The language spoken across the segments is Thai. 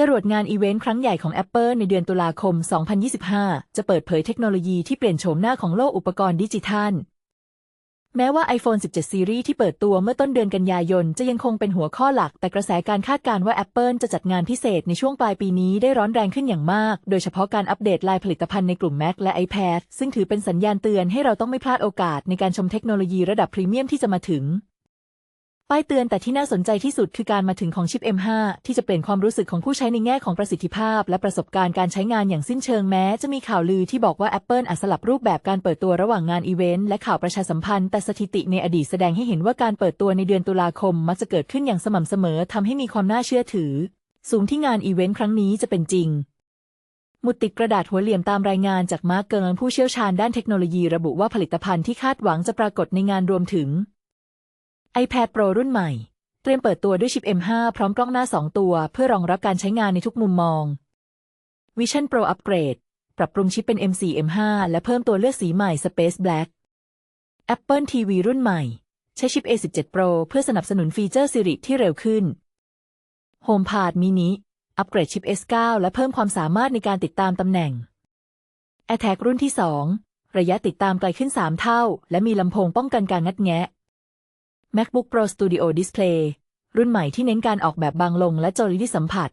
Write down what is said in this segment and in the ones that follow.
จรวดงานอีเวนต์ครั้งใหญ่ของ Apple ในเดือนตุลาคม 2025 จะเปิดเผยเทคโนโลยีที่เปลี่ยนโฉมหน้าของโลกอุปกรณ์ดิจิทัล แม้ว่า iPhone 17ซีรีส์ที่เปิดตัวเมื่อต้นเดือนกันยายน จะยังคงเป็นหัวข้อหลัก แต่กระแสการคาดการณ์ว่า Apple จะจัดงานพิเศษในช่วงปลายปีนี้ได้ร้อนแรงขึ้นอย่างมาก โดยเฉพาะการอัปเดตลายผลิตภัณฑ์ในกลุ่ม Mac และ iPad ซึ่งถือเป็นสัญญาณเตือนให้เราต้องไม่พลาดโอกาสในการชมเทคโนโลยีระดับพรีเมียมที่จะมาถึง ป้ายเตือนแต่ที่น่าสนใจที่สุดคือการมาถึงของชิป M5 ที่จะเปลี่ยนความรู้สึกของผู้ใช้ในแง่ของประสิทธิภาพ และประสบการณ์การใช้งานอย่างสิ้นเชิงแม้ จะมีข่าวลือที่บอกว่า Apple อาจสลับรูปแบบการเปิดตัวระหว่างงานอีเวนต์และข่าวประชาสัมพันธ์แต่สถิติในอดีตแสดงให้เห็นว่าการเปิดตัวในเดือนตุลาคม มักจะเกิดขึ้นอย่างสม่ำเสมอทำให้มีความน่าเชื่อถือ สูงที่งานอีเวนต์ครั้งนี้จะเป็นจริงมุดติดกระดาษหัวเหลี่ยมตามรายงานจากมาร์กเกิร์ลผู้เชี่ยวชาญด้านเทคโนโลยีระบุว่าผลิตภัณฑ์ที่คาดหวังจะปรากฏในงานรวมถึง iPad Pro รุ่นใหม่ เตรียมเปิดตัวด้วยชิป M5 พร้อมกล้องหน้า 2 ตัว เพื่อรองรับการใช้งานในทุกมุมมอง Vision Pro Upgrade ปรับปรุงชิปเป็น M4 M5 และเพิ่มตัวเลือกสีใหม่ Space Black Apple TV รุ่นใหม่ ใช้ชิป A17 Pro เพื่อสนับสนุนฟีเจอร์ Siri ที่เร็วขึ้น HomePod mini อัปเกรดชิป S9 และเพิ่มความสามารถในการติดตามตำแหน่ง AirTag รุ่นที่ 2 ระยะติดตามไกลขึ้น 3 เท่า และมีลำโพงป้องกันการงัดแงะ MacBook Pro Studio Display รุ่นใหม่ที่เน้นการออกแบบบางลงและจอลิที่สัมผัส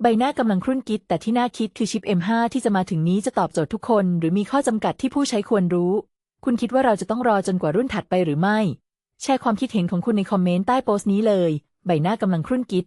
ใบหน้ากำลังครุ่นคิด แต่ที่น่าคิดคือชิป M5 ที่จะมาถึงนี้จะตอบโจทย์ทุกคน หรือมีข้อจำกัดที่ผู้ใช้ควรรู้ คุณคิดว่าเราจะต้องรอจนกว่ารุ่นถัดไปหรือไม่ แชร์ความคิดเห็นของคุณในคอมเมนต์ใต้โพสต์นี้เลย ใบหน้ากำลังครุ่นคิด